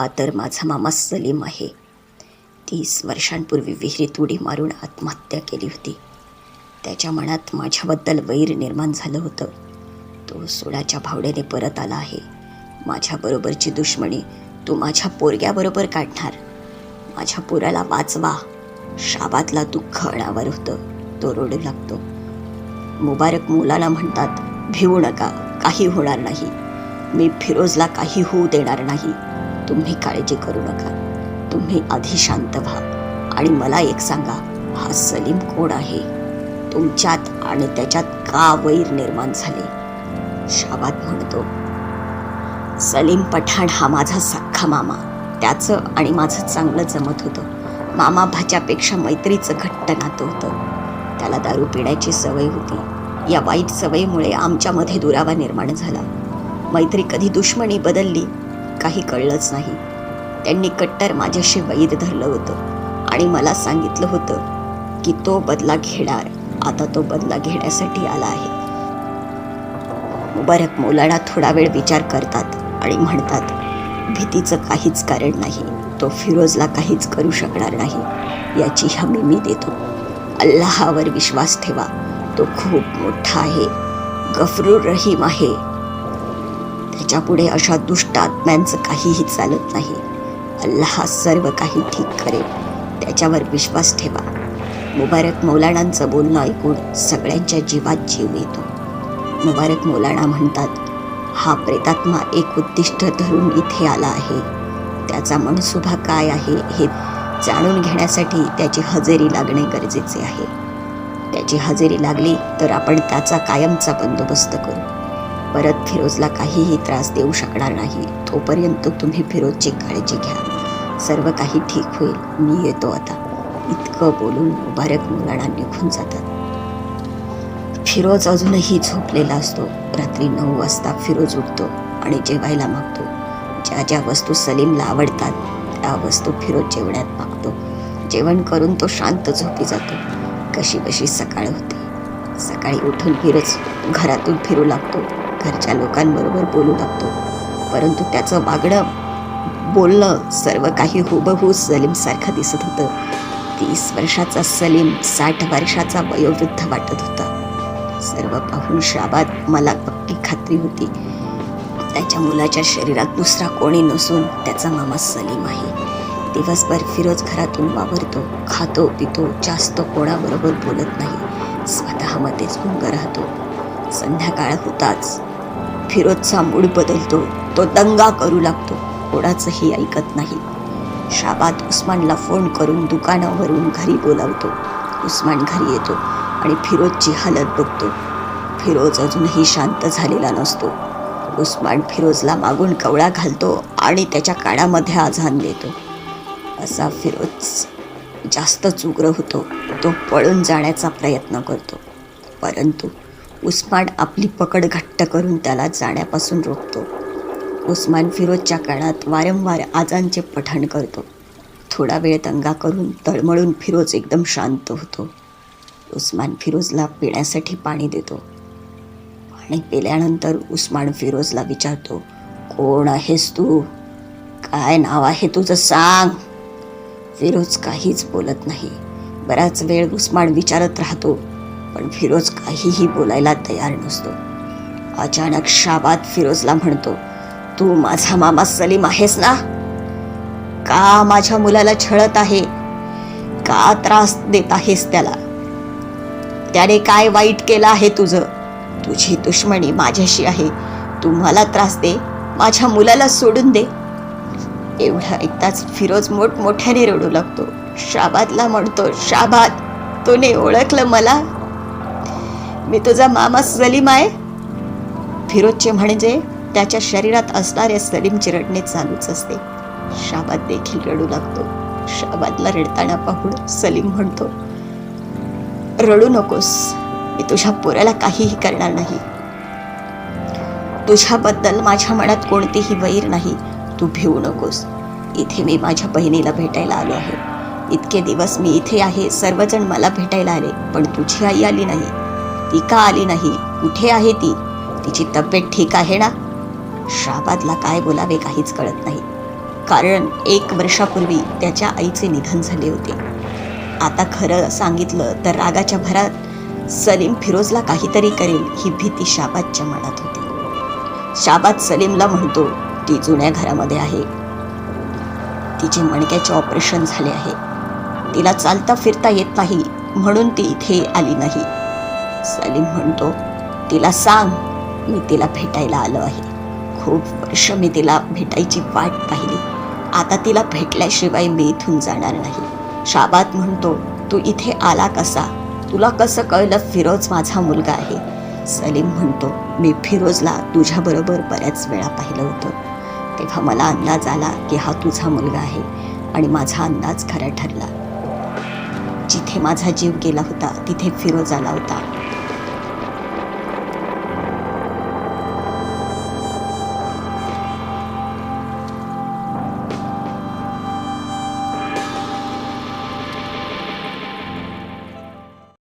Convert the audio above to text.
हा तर माझा मामा सलीम आहे. तीस वर्षांपूर्वी विहिरीत उडी मारून आत्महत्या केली होती. त्याच्या मनात माझ्याबद्दल वैर निर्माण झालं होतं. तो सोडाच्या भावड्याने परत आला आहे. माझ्याबरोबरची दुश्मनी तू माझ्या पोरग्याबरोबर काढणार. माझ्या पोराला वाचवा. शाबातला दुःख अणावर होतं. तो रोडू लागतो. मुबारक मुलाला म्हणतात भिवू नका. काही होणार नाही. मी फिरोजला काही होऊ देणार नाही. तुम्ही काळजी करू नका. तुम्ही आधी शांत व्हा आणि मला एक सांगा हा सलीम कोण आहे? तुमच्यात आणि त्याच्यात का वैर निर्माण झाले? शाबात म्हणतो. सलीम पठाण हा माझा सख्खा मामा. त्याचं आणि माझं चांगलं जमत होतं. मामा भाच्यापेक्षा मैत्रीचं घट्ट नातं होतं. त्याला दारू पिण्याची सवय होती. या वाईट सवयीमुळे आमच्यामध्ये दुरावा निर्माण झाला. मैत्री कधी दुश्मनी बदलली काही कळलंच नाही. त्यांनी कट्टर माझ्याशी वैर धरलं होतं आणि मला सांगितलं होतं की तो बदला घेणार. आता तो बदला घेण्यासाठी आला आहे. मुबारक मौलाना थोडा वेळ विचार करतात आणि म्हणतात भीतीचं काहीच कारण नाही. तो फिरोजला काहीच करू शकणार नाही. याची हमी मी देतो. अल्लाहावर विश्वास ठेवा. तो खूप मोठा आहे. गफरूर रहीम आहे. त्याच्यापुढे अशा दुष्ट आत्म्यांचं काहीही चालत नाही. अल्लाह सर्व काही ठीक करेल. त्याच्यावर विश्वास ठेवा. मुबारक मौलानांचं बोलणं ऐकून सगळ्यांच्या जीवात जीव येतो मुबारक मौलाना म्हणतात हा प्रेतात्मा एक उद्दिष्ट धरून इथे आला आहे. त्याचा मनसुभा काय आहे हे जाणून घेण्यासाठी त्याची हजेरी लागणे गरजेचे आहे. त्याची हजेरी लागली तर आपण त्याचा कायमचा बंदोबस्त करू. परत फिरोजला काहीही त्रास देऊ शकणार नाही. तोपर्यंत तुम्ही फिरोजची काळजी घ्या. सर्व काही ठीक होईल. मी येतो आता. इतकं बोलून मुबारक मुलांना निघून जातात. फिरोज अजूनही झोपलेला असतो. रात्री नऊ वाजता फिरोज उठतो आणि जेवायला मागतो. ज्या ज्या वस्तू सलीमला आवडतात त्या वस्तू फिरोज जेवण्यात मागतो. जेवण करून तो शांत झोपी जातो. कशी बशी सकाळ होते. सकाळी उठून फिरोज घरातून फिरू लागतो. घरच्या लोकांबरोबर बोलू लागतो. परंतु त्याचं वागणं बोलणं सर्व काही हुबहू सलीमसारखं दिसत होतं. तीस वर्षाचा सलीम साठ वर्षाचा वयोवृद्ध वाटत होता. सर्व पाहून शाबात मला पक्की खात्री होती. त्याच्या मुलाच्या शरीरात दुसरा कोणी नसून त्याचा मामा सलीम आहे. दिवसभर फिरोज घरातून वावरतो खातो पितो जास्त कोणाबरोबर बोलत नाही. स्वतःमध्येच गुंग राहतो. संध्याकाळ होताच. फिरोजचा मूड बदलतो तो दंगा करू लागतो. कोणाचंही ऐकत नाही. शाबात उस्मानला फोन करून दुकानावरून घरी बोलावतो. उस्मान घरी येतो आणि फिरोजची हालत बघतो. फिरोज अजूनही शांत झालेला नसतो. उस्मान फिरोजला मागून कवळा घालतो आणि त्याच्या कानामध्ये आझान देतो. असा फिरोज जास्तच उग्र होतो. तो पळून जाण्याचा प्रयत्न करतो. परंतु उस्मान आपली पकड घट्ट करून त्याला जाण्यापासून रोखतो. उस्मान फिरोजच्या कानात वारंवार आजांचे पठण करतो. थोडा वेळ दंगा करून तळमळून फिरोज एकदम शांत होतो. उस्मान फिरोजला पिण्यासाठी पाणी देतो. पाणी पिल्यानंतर उस्मान फिरोजला विचारतो कोण आहेस तू? काय नाव आहे तुझं? सांग. फिरोज काहीच बोलत नाही. बराच वेळ उस्मान विचारत राहतो पण फिरोज काहीही बोलायला तयार नसतो. अचानक शाबात फिरोजला म्हणतो तू माझा मामा सलीम आहेस ना? का माझ्या मुलाला छळत आहे? का त्रास देत आहेस त्याला? त्याने काय वाईट केलं आहे तुझं? तुझी दुश्मनी माझ्याशी आहे. तू मला त्रास दे माझ्या मुलाला सोडून दे. एवढं ऐकताच फिरोज मोठमोठ्याने रडू लागतो. शाबादला म्हणतो शाबाद तूने ओळखलं मला? मी तुझा मामा सलीम आहे. फिरोजचे म्हणजे त्याच्या शरीरात असणाऱ्या सलीमची रडणे चालूच असते. शाबाद देखील रडू लागतो. शाबादला रडताना पाहून सलीम म्हणतो रडू नकोस. मी तुझ्या पोराला काहीही करणार नाही. तुझ्याबद्दल माझ्या मनात कोणतीही वैर नाही. तू भिवू नकोस. इथे मी माझ्या बहिणीला भेटायला आलो आहे. इतके दिवस मी इथे आहे. सर्वजण मला भेटायला आले. पण तुझी आई आली नाही. ती का आली नाही. कुठे आहे ती? तिची तब्येत ठीक आहे ना? शाबादला काय बोलावे काहीच कळत नाही. कारण एक वर्षापूर्वी त्याच्या आईचे निधन झाले होते. आता खरं सांगितलं तर रागाच्या भरात सलीम फिरोजला काहीतरी करेल ही भीती शाबादच्या मनात होती. शाबाद सलीमला म्हणतो ती जुन्या घरामध्ये आहे. तिचे मणक्याचे ऑपरेशन झाले आहे. तिला चालता फिरता येत नाही म्हणून ती इथे आली नाही. सलीम म्हणतो तिला सांग मी तिला भेटायला आलो आहे. खूप वर्ष मी तिला भेटायची वाट पाहिली. आता तिला भेटल्याशिवाय मी इथून जाणार नाही. शाबात म्हणतो तू इथे आला कसा? तुला कसं कळलं फिरोज माझा मुलगा आहे? सलीम म्हणतो मी फिरोजला तुझ्याबरोबर बऱ्याच वेळा पाहिलं होतं. तेव्हा मला अंदाज आला की हा तुझा मुलगा आहे आणि माझा अंदाज खरा ठरला. जिथे माझा जीव गेला होता तिथे फिरोज आला होता.